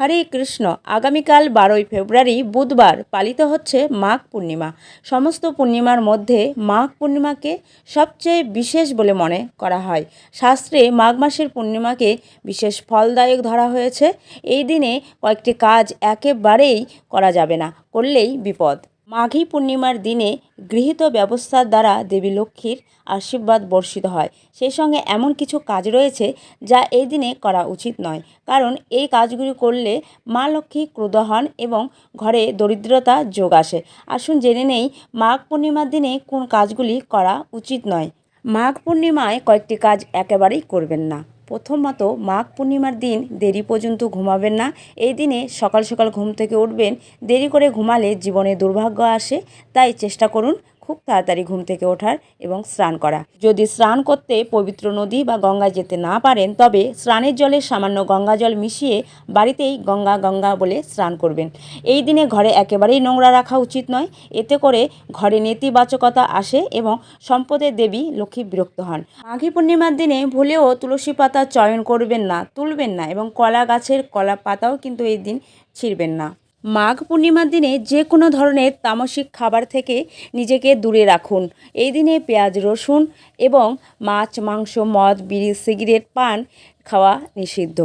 হরে কৃষ্ণ। আগামীকাল বারোই ফেব্রুয়ারি বুধবার পালিত হচ্ছে মাঘ পূর্ণিমা। সমস্ত পূর্ণিমার মধ্যে মাঘ পূর্ণিমাকে সবচেয়ে বিশেষ বলে মনে করা হয়। শাস্ত্রে মাঘ মাসের পূর্ণিমাকে বিশেষ ফলদায়ক ধরা হয়েছে। এই দিনে কয়েকটি কাজ একেবারেই করা যাবে না, করলেই বিপদ। মাঘী পূর্ণিমার দিনে গৃহীত ব্যবস্থার দ্বারা দেবী লক্ষ্মীর আশীর্বাদ বর্ষিত হয়। সেই সঙ্গে এমন কিছু কাজ রয়েছে যা এই দিনে করা উচিত নয়। কারণ এই কাজগুলি করলে মা লক্ষ্মী ক্রুধ হন এবং ঘরে দরিদ্রতা যোগ আসে। আসুন জেনে নেই মাঘ পূর্ণিমার দিনে কোন কাজগুলি করা উচিত নয়। মাঘ পূর্ণিমায় কয়েকটি কাজ একেবারেই করবেন না। প্রথমত মাঘ পূর্ণিমার দিন দেরি পর্যন্ত ঘুমাবেন না। এই দিনে সকাল সকাল ঘুম থেকে উঠবেন। দেরি করে ঘুমালে জীবনে দুর্ভাগ্য আসে। তাই চেষ্টা করুন খুব তাড়াতাড়ি ঘুম থেকে ওঠার এবং স্নান করা। যদি স্নান করতে পবিত্র নদী বা গঙ্গায় যেতে না পারেন, তবে স্নানের জলে সামান্য গঙ্গা জল মিশিয়ে বাড়িতেই গঙ্গা গঙ্গা বলে স্নান করবেন। এই দিনে ঘরে একেবারেই নোংরা রাখা উচিত নয়। এতে করে ঘরে নেতিবাচকতা আসে এবং সম্পদের দেবী লক্ষ্মী বিরক্ত হন। মাঘী পূর্ণিমার দিনে ভুলেও তুলসী পাতা চয়ন করবেন না, তুলবেন না এবং কলা গাছের কলা পাতাও কিন্তু এই দিন ছিঁড়বেন না। মাঘ পূর্ণিমার দিনে যে কোনো ধরনের তামসিক খাবার থেকে নিজেকে দূরে রাখুন। এই দিনে পেঁয়াজ, রসুন এবং মাছ, মাংস, মদ, বিড়ি, সিগারেট, পান খাওয়া নিষিদ্ধ।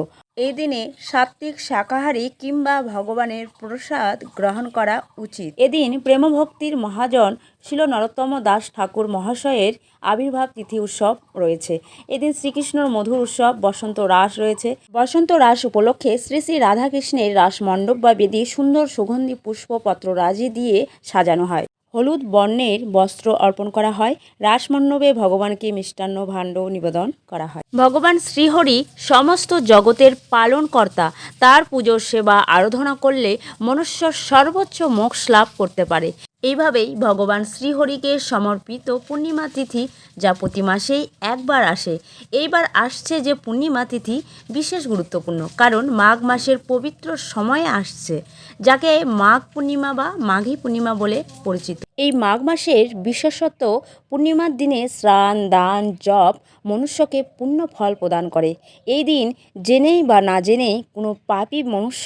এই দিনে সাত্ত্বিক শাকাহারী কিংবা ভগবানের প্রসাদ গ্রহণ করা উচিত। এদিন প্রেমভক্তির মহাজন শিল নরোত্তম দাস ঠাকুর মহাশয়ের আবির্ভাব তিথি উৎসব রয়েছে। এদিন শ্রীকৃষ্ণর মধুর উৎসব, বসন্ত রাস রয়েছে। বসন্ত রাস উপলক্ষে শ্রী শ্রী রাধাকৃষ্ণের রাস মণ্ডপ বা বেদি সুন্দর সুগন্ধি পুষ্পপত্র রাজি দিয়ে সাজানো হয়। হলুদ বর্ণের বস্ত্র অর্পণ করা হয়। রাসমণ্ডবে ভগবানকে মিষ্টান্ন ভাণ্ড নিবেদন করা হয়। ভগবান শ্রীহরি সমস্ত জগতের পালনকর্তা। তার পুজোর সেবা আরাধনা করলে মনুষ্য সর্বোচ্চ মোক্ষ লাভ করতে পারে। এইভাবেই ভগবান শ্রীহরিকে সমর্পিত পূর্ণিমা তিথি যা প্রতি মাসেই একবার আসে। এইবার আসছে যে পূর্ণিমা তিথি বিশেষ গুরুত্বপূর্ণ, কারণ মাঘ মাসের পবিত্র সময়ে আসছে, যাকে মাঘ পূর্ণিমা বা মাঘী পূর্ণিমা বলে পরিচিত। এই মাঘ মাসের বিশেষত পূর্ণিমার দিনে স্নান, দান, জপ মনুষ্যকে পূর্ণ ফল প্রদান করে। এই দিন জেনেই বা না জেনেই কোনো পাপী মনুষ্য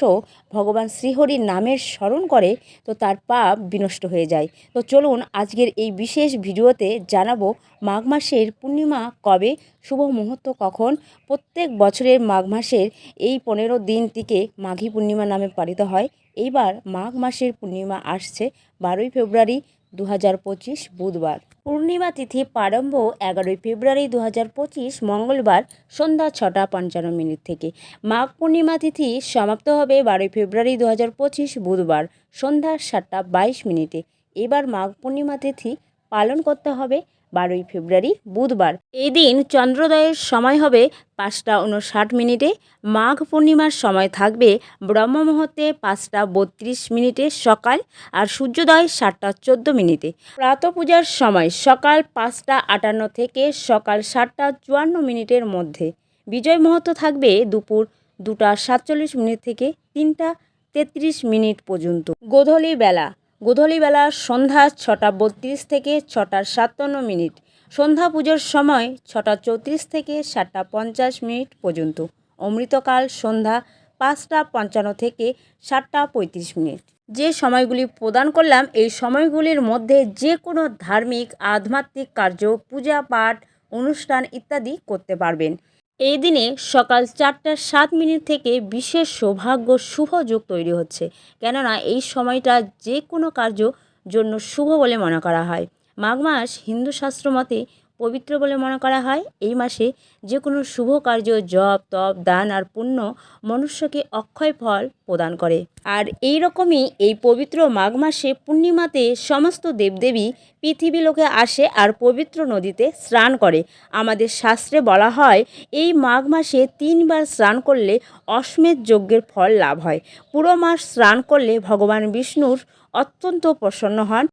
ভগবান শ্রীহরির নামের স্মরণ করে, তো তার পাপ বিনষ্ট হয়ে যায়। তো চলুন আজকের এই বিশেষ ভিডিওতে জানাব মাঘ মাসের পূর্ণিমা কবে, শুভ মুহূর্ত কখন, প্রত্যেক বছরের মাঘ মাসের এই পনেরো দিনটিকে মাঘী পূর্ণিমা নামে পালিত হয়। এইবার মাঘ মাসের পূর্ণিমা আসছে বারোই ফেব্রুয়ারি দু হাজার পঁচিশ বুধবার। পূর্ণিমা তিথি প্রারম্ভ এগারোই ফেব্রুয়ারি দু হাজার পঁচিশ মঙ্গলবার সন্ধ্যা ছটা পঞ্চান্ন মিনিট থেকে। মাঘ পূর্ণিমা তিথি সমাপ্ত হবে বারোই ফেব্রুয়ারি দু হাজার পঁচিশ বুধবার সন্ধ্যা সাতটা বাইশ মিনিটে। এবার মাঘ পূর্ণিমা তিথি পালন করতে হবে বারোই ফেব্রুয়ারি, বুধবার। এই দিন চন্দ্রোদয়ের সময় হবে পাঁচটা উনষাট মিনিটে, মাঘ পূর্ণিমার সময় থাকবে ব্রহ্ম মুহূর্তে পাঁচটা বত্রিশ মিনিটে সকাল আর সূর্যোদয় সাতটা চোদ্দ মিনিটে। প্রাত পূজার সময় সকাল পাঁচটা আটান্ন থেকে সকাল সাতটা চুয়ান্ন মিনিটের মধ্যে। বিজয় মুহূর্ত থাকবে দুপুর দুটা সাতচল্লিশ মিনিট থেকে তিনটা তেত্রিশ মিনিট পর্যন্ত। গোধূলি বেলা গোধূলি বেলা সন্ধ্যা ছটা বত্রিশ থেকে ছটা সাতান্ন মিনিট। সন্ধ্যা পুজোর সময় ছটা চৌত্রিশ থেকে সাতটা পঞ্চাশ মিনিট পর্যন্ত। অমৃতকাল সন্ধ্যা পাঁচটা পঞ্চান্ন থেকে সাতটা পঁয়ত্রিশ মিনিট। যে সময়গুলি প্রদান করলাম, এই সময়গুলির মধ্যে যে কোনো ধার্মিক, আধ্যাত্মিক কার্য, পূজা পাঠ, অনুষ্ঠান ইত্যাদি করতে পারবেন। এই দিনে সকাল চারটা সাত মিনিট থেকে বিশেষ সৌভাগ্য শুভ যোগ তৈরি হচ্ছে। কেননা এই সময়টা যে কোনো কার্য জন্য শুভ বলে মনে করা হয়। মাঘ মাস হিন্দু শাস্ত্র মতে পবিত্র বলে মনে করা হয়। এই মাসে যে কোনো শুভ কার্য, জপ, তপ, দান আর পুণ্য মনুষ্যকে অক্ষয় ফল প্রদান করে। আর এই রকমই এই পবিত্র মাঘ মাসে পূর্ণিমাতে সমস্ত দেবদেবী পৃথিবী লোকে আসে আর পবিত্র নদীতে স্নান করে। আমাদের শাস্ত্রে বলা হয়, এই মাঘ মাসে তিনবার স্নান করলে অশ্বের যজ্ঞের ফল লাভ হয়। পুরো মাস স্নান করলে ভগবান বিষ্ণুর অত্যন্ত প্রসন্ন হন।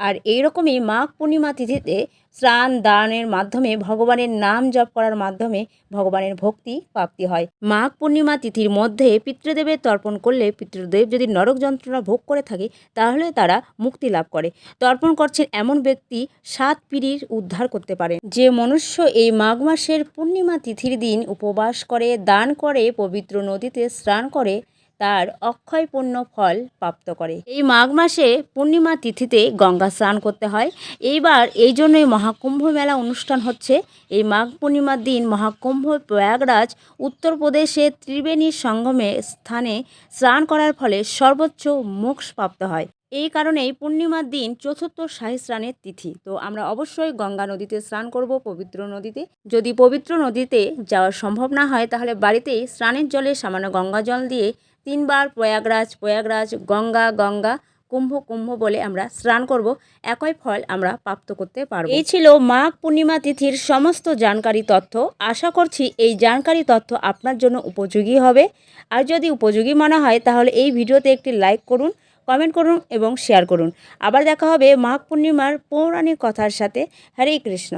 আর এইরকমই মাঘ পূর্ণিমা তিথিতে স্নান দানের মাধ্যমে ভগবানের নাম জপ করার মাধ্যমে ভগবানের ভক্তি প্রাপ্তি হয়। মাঘ পূর্ণিমা তিথির মধ্যে পিতৃদেবের তর্পণ করলে পিতৃদেব যদি নরক যন্ত্রণা ভোগ করে থাকে, তাহলে তারা মুক্তি লাভ করে। তর্পণ করছেন এমন ব্যক্তি সাত পিঁড়ির উদ্ধার করতে পারেন যে মনুষ্য এই মাঘ মাসের পূর্ণিমা তিথির দিন উপবাস করে, দান করে, পবিত্র নদীতে স্নান করে তার অক্ষয় পূর্ণ ফল প্রাপ্ত করে। এই মাঘ মাসে পূর্ণিমা তিথিতে গঙ্গা স্নান করতে হয়। এইবার এই জন্যই মহাকুম্ভ মেলা অনুষ্ঠান হচ্ছে। এই মাঘ পূর্ণিমার দিন মহাকুম্ভ প্রয়াগরাজ উত্তরপ্রদেশে ত্রিবেণী সঙ্গমে স্থানে স্নান করার ফলে সর্বোচ্চ মোক্ষ প্রাপ্ত হয়। এই কারণেই পূর্ণিমার দিন চতুর্থ শাহী স্নানের তিথি। তো আমরা অবশ্যই গঙ্গা নদীতে স্নান করব পবিত্র নদীতে। যদি পবিত্র নদীতে যাওয়া সম্ভব না হয়, তাহলে বাড়িতেই স্নানের জলে সামান্য গঙ্গা জল দিয়ে তিনবার প্রয়াগরাজ প্রয়াগরাজ, গঙ্গা গঙ্গা, কুম্ভ কুম্ভ বলে আমরা স্নান করব। একই ফল আমরা প্রাপ্ত করতে পারব। এই ছিল মাঘ পূর্ণিমা তিথির সমস্ত জানকারি তথ্য। আশা করছি এই জানকারি তথ্য আপনার জন্য উপযোগী হবে। আর যদি উপযোগী মনে হয়, তাহলে এই ভিডিওতে একটি লাইক করুন, কমেন্ট করুন এবং শেয়ার করুন। আবার দেখা হবে মাঘ পূর্ণিমার পৌরাণিক কথার সাথে। হরে কৃষ্ণ।